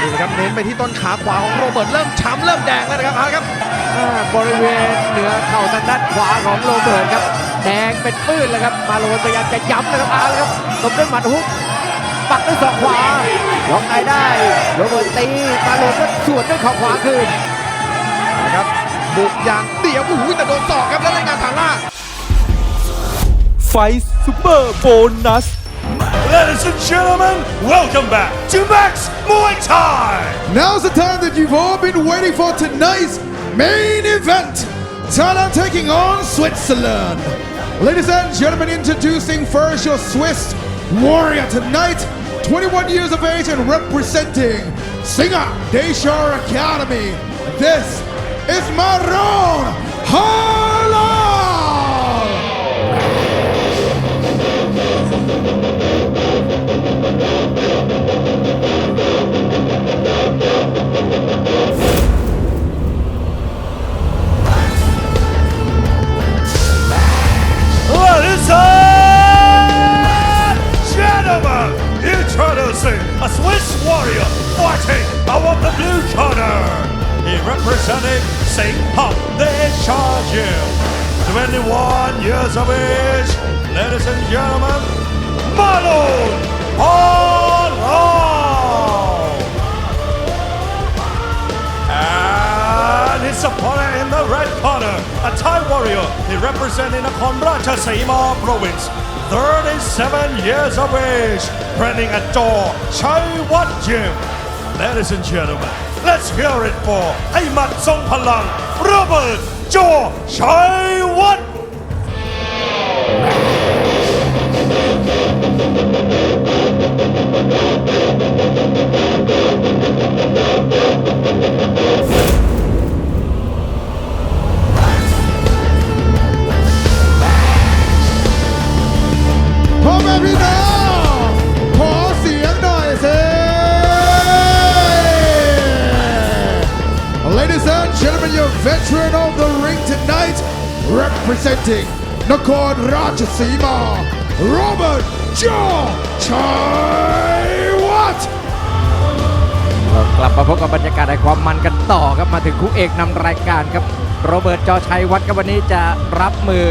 นี่นะครับเน้นไปที่ต้นขาขวาของโรเบิร์ตเริ่มช้ำเริ่มแดงแล้วนะครับเอาละครับอ่าบริเวณเหนือเข่าทางด้านขวาของโรเบิร์ตครับ แดงเป็นปื้นเลยครับ มาโลนพยายามจะย้ำเลยครับเอาละครับตบด้วยหมัดฮุกปักด้วยศอกขวาล็อกในได้โรเบิร์ตตีมาโลนก็สวนด้วยเข่าขวาคืนนะครับบุกอย่างเดี่ยวโอ้โหแต่โดนศอกครับแล้วรายงานฐานล่างไฟซูเปอร์โบนัส Ladies and gentlemen, welcome back to Max Muay Thai! Now's the time that you've all been waiting for tonight's main event. Thailand taking on Switzerland. Ladies and gentlemen, introducing first your Swiss warrior tonight, 21 years of age and representing Singer Deshar Academy. This is Maroon Harlan. A Swiss warrior fighting out of the blue corner. He representing Sing Hop De Chargil. 21 years of age. Ladies and gentlemen, Marlon Paul. And his opponent in the red corner, a Thai warrior. He representing the Konracha Seima province. 37 years of age, training at Jaw Chai Wat Gym. Ladies and gentlemen, let's hear it for Aymat Song Palang, Robert Jaw Chai Wat. พ่อแม่พี่น้องขอเสียงหน่อยสิ Ladies and gentlemen, your veteran of the ring tonight, representing Nakorn Rajasima, Robert Jaw Chai Wat. เรากลับมาพบกับบรรยากาศในความมันกันต่อครับมาถึงคู่เอกนำรายการครับโรเบิร์ตจอชัยวัฒน์ครับวันนี้จะรับมือ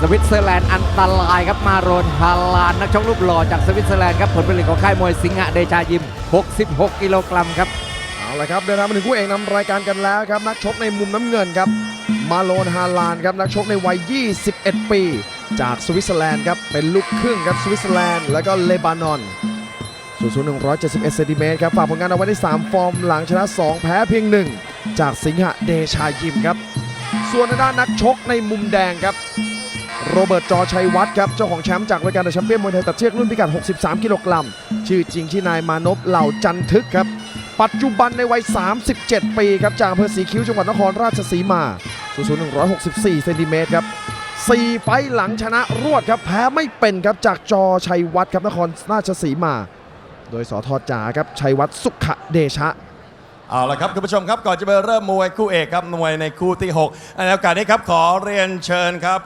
สวิตเซอร์แลนด์อันตรายครับมาโรนฮาลานนักชกรูปหล่อจากสวิตเซอร์แลนด์ครับผลผลิตของค่ายมวยสิงห์เดชายิม 66 กิโลกรัมครับเอาละครับเดินทางมาถึงคู่เอกนำรายการกันแล้วครับนักชกในมุมน้ำเงินครับมาโลนฮาลานครับนักชกในวัย 21 ปี จากสวิตเซอร์แลนด์ครับเป็นลูกครึ่งครับสวิตเซอร์แลนด์แล้วก็เลบานอนสูงสูง171เซนติเมตรครับฝากผลงานเอาไว้ได้3ฟอร์มหลังชนะ 2 แพ้เพียง 1 จากสิงหเดชายิมครับ ส่วนด้านนักชกในมุมแดงครับ โรเบิร์ตจอชัยวัฒน์ครับ เจ้าของแชมป์จากรายการเดอะแชมเปี้ยนมวยไทยตัดเชือกรุ่นพิกัด 63 กิโลกรัมชื่อจริงชื่อนายมานพเหล่าจันทึกครับ ปัจจุบันในวัย 37 ปีครับจากอำเภอศรีคิ้วจังหวัดนครราชสีมาสูงสูง164เซนติเมตรครับ 4 ไฟหลังชนะรวดครับ แพ้ไม่เป็นครับจากจอชัยวัฒน์ครับนครราชสีมา โดยสอทอจ๋าครับชัยวัฒน์สุขเดชะเอาละครับคุณผู้ชมครับก่อนจะไปเริ่มมวยคู่เอกครับมวยในคู่ที่ 6 ในโอกาสนี้ครับขอเรียนเชิญครับ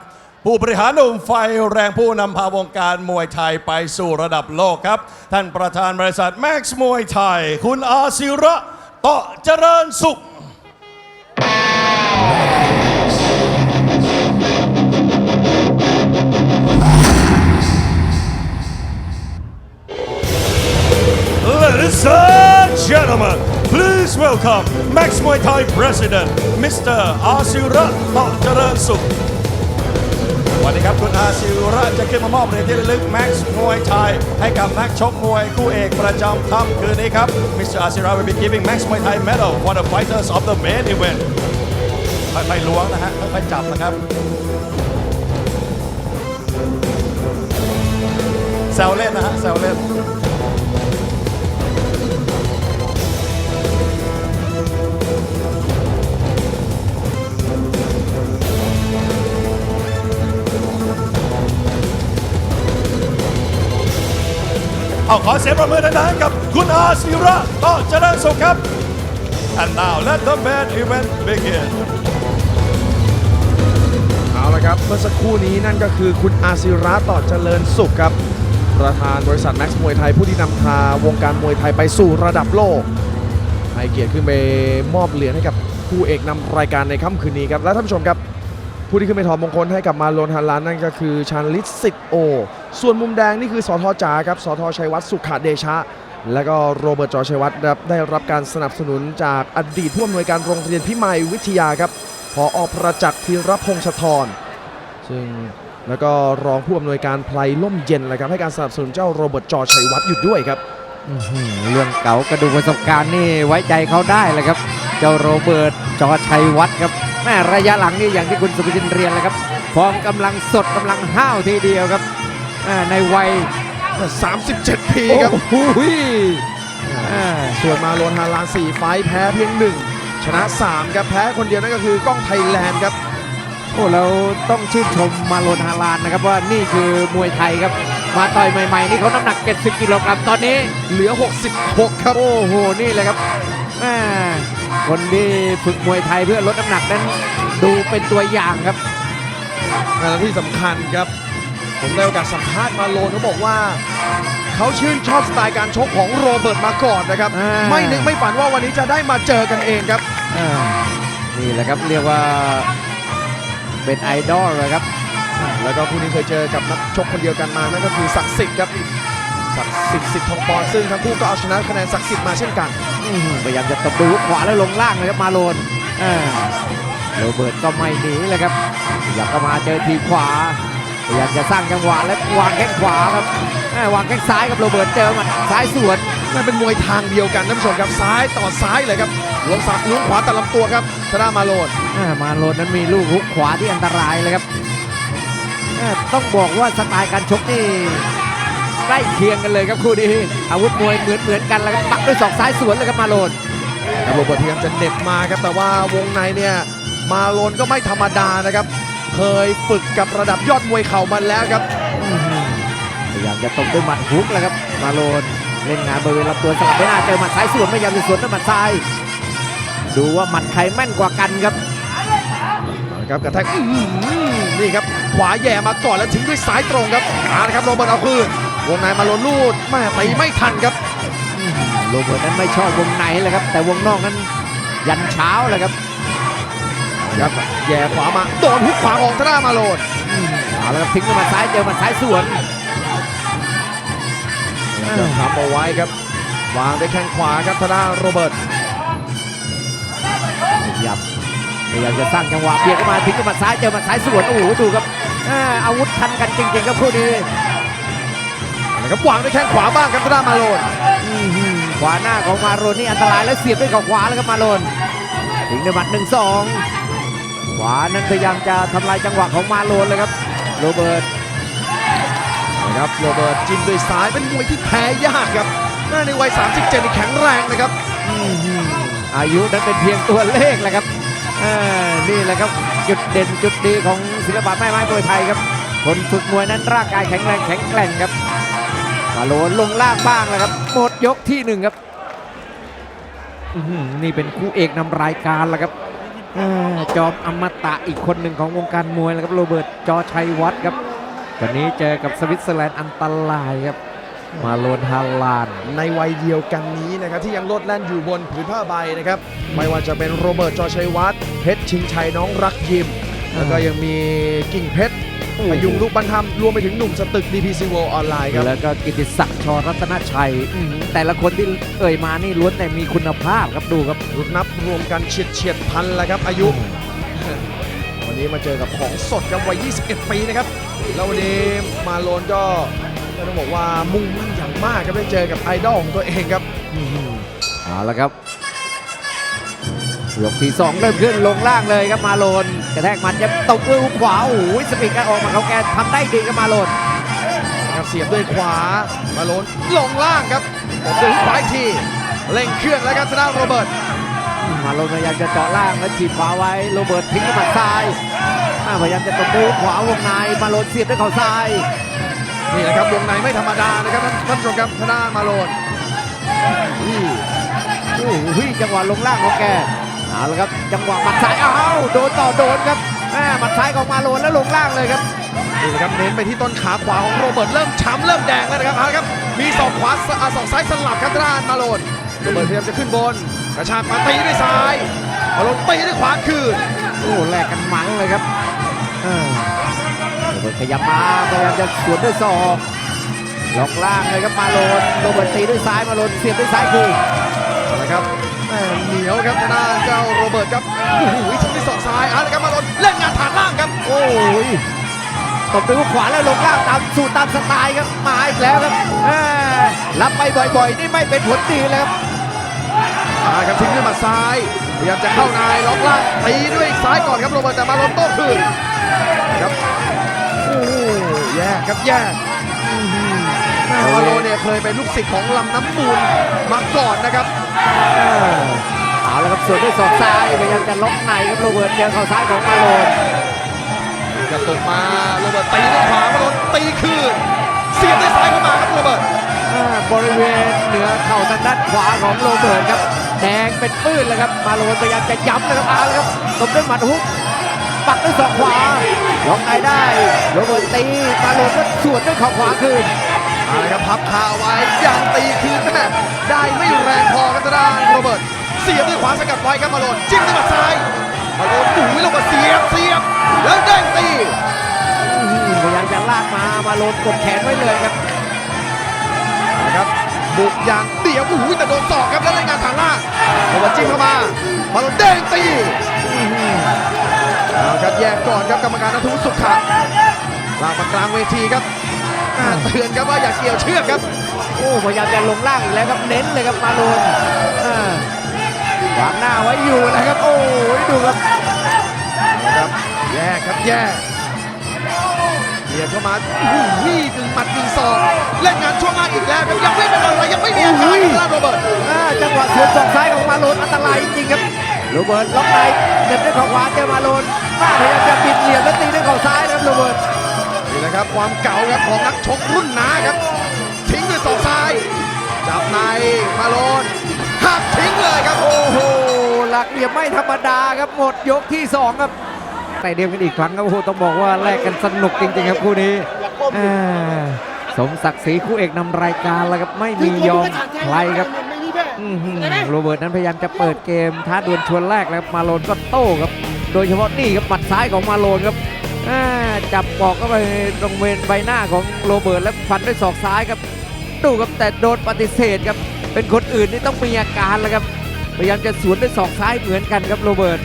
ผู้บริหารหนุ่มไฟแรงผู้นำพาวงการมวยไทยไปสู่ระดับโลกครับ ท่านประธานบริษัทแม็กซ์มวยไทย คุณอาศิระตะเจริญสุข welcome Max Muay Thai President, Mr. อาศิระเตาะเจริญสุขวันนี้ครับคุณอาศิระจะขึ้นมามอบเหรียญที่ระลึก Max มวยไทยให้กับนักชกมวยคู่เอกประจำค่ำคืนนี้ครับ Mr. อาศิระ will be giving Max Muay Thai medal for the fighters of the main event ค่อยๆล้วงนะฮะค่อยๆจับนะครับแซวเล่นนะฮะแซวเล่น เอาขอเสียงประมือดังๆกับคุณอาศิระต่อเจริญสุขครับ and now let the main event begin เอาละครับ เมื่อสักครู่นี้นั่นก็คือคุณอาศิระต่อเจริญสุขครับ ประธานบริษัทแม็กซ์มวยไทยผู้ที่นำพาวงการมวยไทยไปสู่ระดับโลกให้เกียรติขึ้นไปมอบเหรียญให้กับคู่เอกนำรายการในค่ำคืนนี้ครับ และท่านผู้ชมครับ ผู้ที่ขึ้นไปถอดมงคลให้กับมาโลนฮันลานนั่นก็คือชาญลิศสิทธิโอ ส่วนมุมแดงนี่คือสทจ๋าครับสทชัยวัฒน์สุขเดชะ และก็โรเบิร์ตจอชัยวัฒน์ครับได้รับการสนับสนุนจากอดีตผู้อำนวยการโรงเรียนพิมายวิทยาครับพออประจักษ์ธีรพงษ์ชทรซึ่งแล้วก็รองผู้อำนวยการไพลล่มเย็นนะครับให้การสนับสนุนเจ้าโรเบิร์ตจอชัยวัฒน์อยู่ด้วยครับเรื่องเก่ากระดูกประสบการณ์นี่ไว้ใจเขาได้เลยครับ เจ้าโรเบิร์ตจอชัยวัฒน์ครับแม่ระยะหลังนี่อย่างที่คุณสุภิชินเรียนเลยครับฟอร์มกำลังสดกำลังห้าวทีเดียวครับ ในวัย 37 ปีครับโอ้โหอ่าส่วนมาโลนฮาลาน4ไฟท์แพ้เพียง 1 ชนะ 3 ครับ แพ้คนเดียวนั่นก็คือกล้องไทยแลนด์ครับ โอ้เราต้องชื่นชมมาโลนฮาลานนะครับว่านี่คือมวยไทยครับ มาต่อยใหม่ ๆ นี่เขาน้ำหนัก 70 กิโลกรัมตอนนี้เหลือ 66 ครับ โอ้โห นี่เลยครับแม่คนที่ฝึกมวยไทยเพื่อลดน้ำหนักนั้น ดูเป็นตัวอย่างครับและที่สำคัญครับ ผมได้โอกาสสัมภาษณ์มาโลนเขาบอกว่า เขาชื่นชอบสไตล์การชกของโรเบิร์ตมาก่อนนะครับ อ่า ไม่นึกไม่ฝันว่าวันนี้จะได้มาเจอกันเองครับ อ่านี่แหละครับเรียกว่าเป็นไอดอลเลยครับ แล้วก็คู่นี้เคยเจอกับนักชกคนเดียวกันมานั่นก็คือศักดิ์สิทธิ์ครับศักดิ์สิทธิ์สิทธิ์ทองปอนซึ่งทั้งคู่ก็เอาชนะคะแนนศักดิ์สิทธิ์มาเช่นกัน อื้อหือพยายามจะตบด้วยฮุกขวาแล้วลงล่างเลยครับมาโลนอ่าโรเบิร์ตก็ไม่หนีเลยครับอยากก็มาเจอทีขวา พยายามจะสร้างจังหวะและวางแข้งขวาครับแม่วางแข้งซ้ายกับโรเบิร์ตเจอหมัดซ้ายสวนมันเป็นมวยทางเดียวกันท่านผู้ชมครับซ้ายต่อซ้ายเลยครับล้วงซ้ายล้วงขวาตัดลำตัวครับชนะมาโลนอ่ามาโลนนั้นมีลูกฮุกขวาที่อันตรายเลยครับอ่าต้องบอกว่าสไตล์การชกนี่ใกล้เคียงกันเลยครับคู่นี้อาวุธมวยเหมือนเหมือนกันแล้วครับปักด้วยศอกซ้ายสวนเลยครับมาโลนโรเบิร์ตพยายามจะเหน็บมาครับแต่ว่าวงในเนี่ยมาโลนก็ไม่ธรรมดานะครับ เคยฝึกกับระดับยอดมวยเข่ามาแล้วครับพยายามจะตบด้วยหมัดฮุกแล้วครับมาโลนเล่นงานบริเวณลำตัวสลับไปหน้าเจอหมัดซ้ายสวนพยายามจะสวนด้วยหมัดซ้าย ดูว่าหมัดใครแม่นกว่ากันครับครับกระแทกอื้อหือนี่ครับขวาแย่มาก่อนแล้วทิ้งด้วยซ้ายตรงครับมาเลยครับโรเบิร์ตเอาคืนวงในมาโลนลูดแม่ตีไม่ทันครับโรเบิร์ตนั้นไม่ชอบวงในเลยครับแต่วงนอกนั้นยันเช้าเลยครับ ครับแย่ขวามาโดนหุกขวาของธนามาโลนเอาละครับทิ้งด้วยหมัดซ้ายเจอหมัดซ้ายสวนจะทำเอาไว้ครับ วางด้วยแข้งขวาครับธนาโรเบิร์ตขยับพยายามจะสร้างจังหวะเบียดเข้ามาทิ้งด้วยหมัดซ้ายเจอหมัดซ้ายสวนโอ้โหดูครับอ่าอาวุธทันกันจริงๆครับคู่นี้นะครับวางด้วยแข้งขวาบ้างครับธนามาโลนอื้อหือขวาหน้าของมาโรนนี่อันตรายแล้วเสียบด้วยเข่าขวาแล้วครับมาโรนทิ้งด้วยหมัดหนึ่งสอง ขวานั้นพยายามจะทำลายจังหวะของมาโรนเลยครับโรเบิร์ตนะครับโรเบิร์ตจิ้มด้วยซ้ายเป็นมวยที่แพ้ยากครับน้าในวัย 37นี่แข็งแรงนะครับอายุนั้นเป็นเพียงตัวเลขแหละครับนี่แหละครับจุดเด่นจุดดีของศิลปะแม่ไม้มวยไทยครับคนฝึกมวยนั้นร่างกายแข็งแรงแข็งแกร่งครับมาโลนลงล่างบ้างแล้วครับหมดยกที่หนึ่งครับอือหือนี่เป็นคู่เอกนำรายการแล้วครับ จอมอมตะอีกคนหนึ่งของวงการมวยแล้วครับโรเบิร์ตจอชัยวัฒน์ครับวันนี้เจอกับสวิตเซอร์แลนด์อันตรายครับ มาโลนฮาลาน ในวัยเดียวกันนี้นะครับที่ยังโลดแล่นอยู่บนผืนผ้าใบนะครับ ไม่ว่าจะเป็นโรเบิร์ตจอชัยวัฒน์เพชรชิงชัยน้องรักยิม แล้วก็ยังมีกิ่งเพชร พยุงลูกบรรทมรวมไปถึงหนุ่มสตึก DPC World ออนไลน์ครับ แล้วก็กิติศักดิ์ชอรัตนชัยอื้อหือแต่ละคนที่เอ่ยมานี่ล้วนแต่มีคุณภาพครับดูครับรุดนับรวมกันเฉียดเฉียดพันแล้วครับ อายุ วันนี้มาเจอกับของสดกับวัย 21 ปีนะครับ แล้ววันนี้มาโลนก็ก็ต้องบอกว่ามุ่งมั่นอย่างมากครับได้เจอกับไอดอลของตัวเองครับเอาละครับยกที่สองเริ่มขึ้นลงล่างเลยครับมาโลน กระแทกหมัดยับตบด้วยฮุกขวาโอ้โหสปีดการออกมาเขาแกทำได้ดีครับมาโลนครับเสียบด้วยขวามาโลนลงล่างครับตบด้วยขวาอีกทีเร่งเครื่องแล้วครับชนะโรเบิร์ตมาโลนพยายามจะเจาะล่างแล้วถีบขวาไว้โรเบิร์ตทิ้งด้วยหมัดซ้ายอ่าพยายามจะตบด้วยฮุกขวาวงในมาโลนเสียบด้วยเข่าซ้ายนี่แหละครับวงในไม่ธรรมดานะครับท่านท่านผู้ชมครับชนะมาโลนโอ้โหจังหวะลงล่างของแก เอาละครับจังหวะหมัดซ้ายอ้าวโดนต่อโดนครับแหม่หมัดซ้ายของมาโลนแล้วลงล่างเลยครับนี่นะครับเน้นไปที่ต้นขาขวาของโรเบิร์ตเริ่มช้ำเริ่มแดงแล้วนะครับเอาละครับมีศอกขวาอ่าศอกซ้ายสลับครับทางด้านมาโลนโรเบิร์ตพยายามจะขึ้นบนกระชากมาตีด้วยซ้ายมาโลนตีด้วยขวาคืนโอ้แลกกันมันเลยครับเออโรเบิร์ตขยับมาพยายามจะสวนด้วยศอกล็อกล่างเลยครับมาโลนโรเบิร์ตตีด้วยซ้ายมาโลนเสียบด้วยซ้ายคืนเอาละครับแม่ เหนียวครับทางด้านเจ้าโรเบิร์ตครับโอ้โหทิ้งด้วยศอกซ้ายเอาละครับมาโลนเล่นงานฐานล่างครับ โอ้ยตบด้วยขวาแล้วลงล่างตามสูตรตามสไตล์ครับมาอีกแล้วครับแม่รับไปบ่อยๆ นี่ไม่เป็นผลดีเลยครับเอาละครับทิ้งด้วยหมัดซ้ายพยายามจะเข้านายล็อกล่างตีด้วยซ้ายก่อนครับโรเบิร์ตแต่มาโลนโต้คืนนะครับโอ้โหแย่ครับแย่อื้อหือแม่มาโลนเนี่ยเคยเป็นลูกศิษย์ของลำน้ำมูลมาก่อนนะครับ เออเอาแล้วครับสวนด้วยศอกซ้ายพยายามจะล็อกในครับโรเบิร์ตเจอเข่าซ้ายของมาโลนกระตุกมาโรเบิร์ตตีด้วยขวามาโดนตีคืนเสียบด้วยซ้ายเข้ามาครับโรเบิร์ตอ่าบริเวณเหนือเข่าทางด้านขวาของโรเบิร์ตครับแดงเป็นปื้นเลยครับมาโลนพยายามจะย้ำเลยครับเอาแล้วครับตบด้วยหมัดฮุกปักด้วยศอกขวาล็อกในได้โรเบิร์ตตีมาโลนก็สวนด้วยเข่าขวาคืนเอาละครับพับขาไว้ยังตีคืนแม่ได้ไม่แรงพอครับทางด้านโรเบิร์ตเสียบด้วยขวาสกัดไว้ครับมาโลนจิ้มด้วยหมัดซ้ายมาโลนดุยลงมาเสียบเสียบแล้วเด้งตีอื้อหือพยายามจะลากมามาโลนกดแขนไว้เลยครับนะครับบุกอย่างเดี่ยวโอ้โหแต่โดนศอกครับแล้วเล่นงานฐานล่างโรเบิร์ตจิ้มเข้ามามาโลนเด้งตีเอาครับแยกก่อนครับกรรมการนัทวุฒิสุขะลากมากลางเวทีครับอ่า เตือนครับว่าอย่าเกี่ยวเชือกครับ โอ้พยายามจะลงล่างอีกแล้วครับเน้นเลยครับมาโลนอ่าขวางหน้าไว้อยู่นะครับ โอ้ยดูครับนะครับแยกครับแยกเบียดเข้ามาโอ้โหกึ่งหมัดกึ่งศอกเล่นงานช่วงล่างอีกแล้วครับยังไม่เป็นอะไรยังไม่มีอาการครับโรเบิร์ตอ่าจังหวะสวนศอกซ้ายของมาโลนอันตรายจริงๆครับโรเบิร์ตล็อกในเด็บด้วยเข่าขวาเจอมาโลนมาพยายามจะบิดเหลี่ยมแล้วตีด้วยเข่าซ้ายนะครับโรเบิร์ตนี่ แหละครับความเก่าครับของนักชกรุ่นน้าครับ ทิ้งด้วยศอกซ้าย จับในมาโลนหักทิ้งเลยครับ โอ้โห หลักเหลี่ยมไม่ธรรมดาครับหมดยกที่สองครับแต่เดียวกันอีกครั้งครับโอ้โหต้องบอกว่าแลกกันสนุกจริงๆครับคู่นี้อ่าสมศักดิ์ศรีคู่เอกนำรายการแล้วครับไม่มียอมใครครับอื้อหือโรเบิร์ตนั้นพยายามจะเปิดเกมท้าดวลชวนแรกแล้วมาโลนก็โต้ครับ โดยเฉพาะนี่ครับหมัดซ้ายของมาโลนครับอ่า จับปอกเข้าไปตรงเวนใบหน้าของโรเบิร์ตแล้วฟันด้วยศอกซ้ายครับดูครับแต่โดนปฏิเสธครับ เป็นคนอื่นนี่ต้องมีอาการแล้วครับ พยายามจะสวนด้วยศอกซ้ายเหมือนกันครับโรเบิร์ต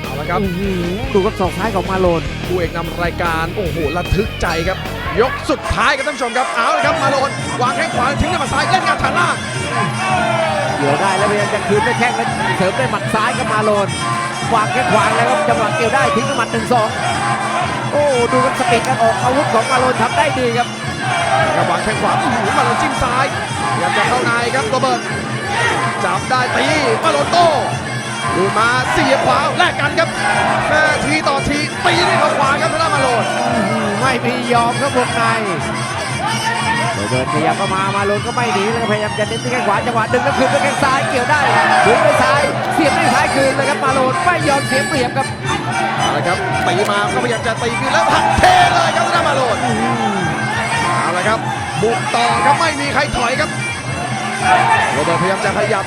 เอาละครับอื้อหือดูครับศอกซ้ายของมาโลนคู่เอกนำรายการโอ้โหระทึกใจครับ ยกสุดท้ายครับท่านผู้ชมครับเอาเลยครับมาโลนวางแข้งขวาทิ้งด้วยหมัดซ้ายเล่นงานฐานล่างเกี่ยวได้แล้วพยายามจะคืนด้วยแข้งแล้วเสริมด้วยหมัดซ้ายกับมาโลนวางแข้งขวาแล้วครับจังหวะเกี่ยวได้ทิ้งด้วยหมัดหนึ่งสอง โอ้ดูครับสปีดการออกอาวุธของมาโลนทำได้ดีครับกับวางแข้งขวาโอ้โหมาโลนจิ้มซ้ายพยายามจะเข้าในครับโรเบิร์ตจับได้ตีมาโลนโต้ดูมาเสียบขวาแลกกันครับแม่ทีต่อทีตีด้วยเขาขวาครับทางด้านมาโลนไม่มียอมครับวงในโรเบิร์ตขยับเข้ามา มาโลนก็ไม่หนีแล้วก็พยายามจะเน้นที่แข้งขวาจังหวะดึงแล้วคืนด้วยแข้งซ้ายเกี่ยวได้ดึงด้วยซ้าย เสียบด้วยซ้ายคืนเลยครับมาโลนไม่ยอมเสียเปรียบครับเอาละครับตีมาก็พยายามจะตีคืนแล้วหักเทเลยครับธนามาโลนเอาละครับบุกต่อครับไม่มีใครถอยครับโรเบิร์ตพยายามจะขยับ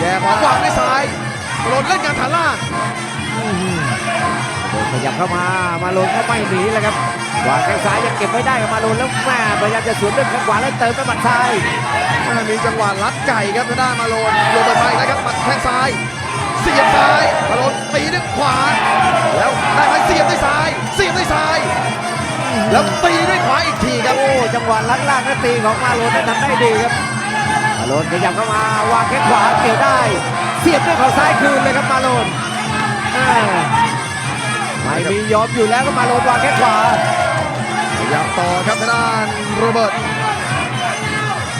แย่ขวาวางด้วยซ้ายมาโลนเล่นงานฐานล่าง ขยับเข้ามา มาโลนก็ไม่หนีแล้วครับวางแข้งซ้ายยังเก็บไม่ได้กับมาโลนแล้วแม่พยายามจะสวนด้วยแข้งขวาแล้วเติมด้วยหมัดซ้ายอ่ามีจังหวะลัดไก่ครับทางด้านมาโลนโรเบิร์ตไปนะครับหมัดแข้งซ้ายเสียบซ้ายมาโลนตีด้วยขวา แล้วได้ไหมเสียบด้วยซ้ายเสียบด้วยซ้าย แล้วตีด้วยขวาอีกทีครับโอ้จังหวะลัดล่างและตีของมาโลนนั้นทำได้ดีครับมาโลนขยับเข้ามาวางแข้งขวาเกี่ยวได้ เสียบด้วยเข่าซ้ายคืนเลยครับมาโลนอ่า ไม่มียอมอยู่แล้วก็มาโลนวางแข้งขวาพยายามต่อครับทางด้านโรเบิร์ต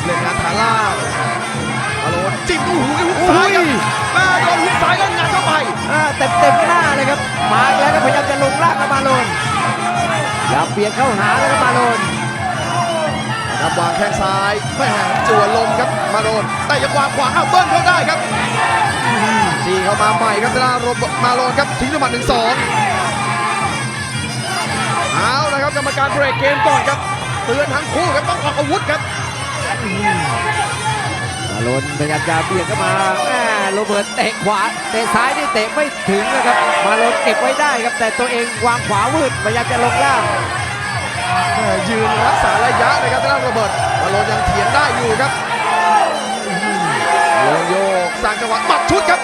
เล่นงานฐานล่างมาโลนจิ้มโอ้โหหุกซ้ายครับมาโดนหุกซ้ายเล่นงานเข้าไปอ่าเต็มเต็มหน้าเลยครับ มาอีกแล้วก็พยายามจะลงล่างกับมาโลนอย่าเบียดเข้าหาแล้วก็มาโลนนะครับวางแข้งซ้ายแม่จั่วลมครับมาโดนแต่ยังวางขวาอ้าวเบิ้ลเข้าได้ครับ จีเข้ามาใหม่ครับทางด้านโรเบิร์ตมาโลนครับทิ้งด้วยหมัดหนึ่งสองเอาละครับครับกรรมการเบรกเกมก่อนครับเตือนทั้งคู่ครับต้องออกอาวุธครับมาโลนพยายามจะเบียดเข้ามาแม่โรเบิร์ตเตะขวาเตะซ้ายนี่เตะไม่ถึงนะครับ มาโลนเก็บไว้ได้ครับ แต่ตัวเองวางขวาวืดพยายามจะลงล่างแม่ยืนรักษาระยะเลยครับทางด้านโรเบิร์ตมาโลนยังเถียงได้อยู่ครับโยกโยกสร้างจังหวะหมัดชุดครับ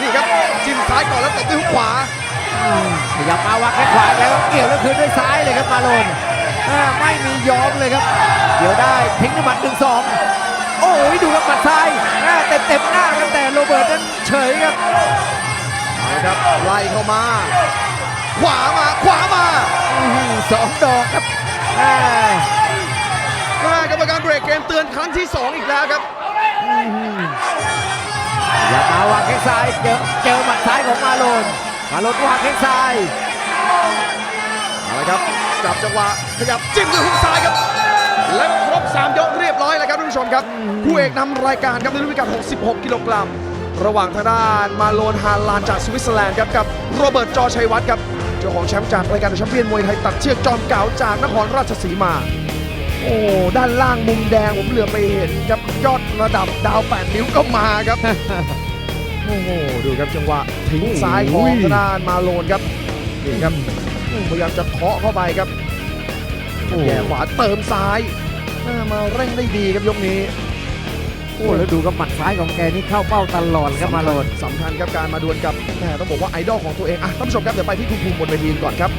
นี่ครับจิ้มซ้ายก่อนแล้วเตะด้วยฮุกขวาพยายามมาวางแข้งขวาแล้วเกี่ยวแล้วคืนด้วยซ้ายเลยครับมาโลนอ่าไม่มียอมเลยครับเดี๋ยวได้ทิ้งด้วยหมัดหนึ่งสองโอ้ยดูครับหมัดซ้ายอ่าเต็มเต็มๆหน้าครับแต่โรเบิร์ตนั้นเฉยครับเอาละครับไล่เข้ามา ขวามาขวามาอื้อหือสองดอกครับอ่าแม่กรรมการเบรกเกมเตือนครั้งที่2อีกแล้วครับ อย่ามาวางแข้งซ้ายเจอเจอหมัดซ้ายของมาโลนมาโลนวางแข้งซ้ายเอาละครับจับจังหวะขยับจิ้มด้วยฮุกซ้ายครับ และครบ 3 ยกเรียบร้อยแล้วครับท่านผู้ชมครับคู่เอกนำรายการครับในรุ่นพิกัด 66 กิโลกรัมระหว่างทางด้านมาโลนฮาลานจากสวิตเซอร์แลนด์ครับกับโรเบิร์ตจอชัยวัฒน์ครับเจ้าของแชมป์จากรายการแชมเปี้ยนมวยไทยตัดเชือกจอมเก่าจากนครราชสีมา โอ้ด้านล่างมุมแดงผมเหลือไปเห็นครับยอดระดับดาว8นิ้วก็มาครับ โอ้โหดูครับจังหวะทิ้งซ้ายของทางด้านมาโลนครับนี่ครับอืมพยายามจะเคาะเข้าไปครับโอ้แย่ขวาเติมซ้ายหน้ามาเร่งได้ดีครับยกนี้โอ้แล้วดูกับหมัดซ้ายของแกนี่เข้าเป้าตลอดครับมาโลนสำคัญครับการมาดวลกับแหมต้องบอกว่าไอดอลของตัวเองอะท่านผู้ชมครับเดี๋ยวไปที่คุณภูมิบนเวทีก่อนครับ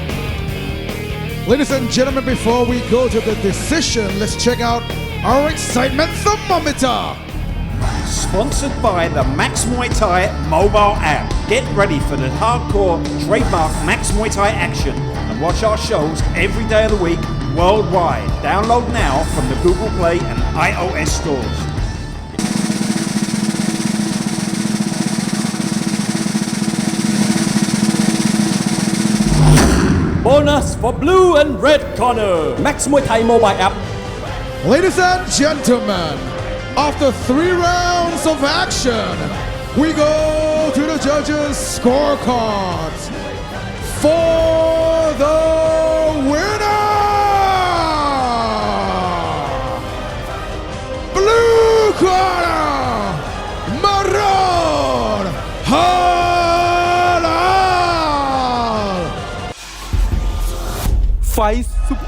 Ladies and gentlemen, before we go to the decision, let's check out our excitement thermometer. Sponsored by the Max Muay Thai mobile app. Get ready for the hardcore trademark Max Muay Thai action and watch our shows every day of the week worldwide. Download now from the Google Play and iOS stores. Bonus for blue and red corner. Max Muay Thai mobile app. Ladies and gentlemen, after three rounds of action, we go to the judges' scorecards. For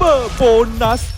เปอร์โบนัส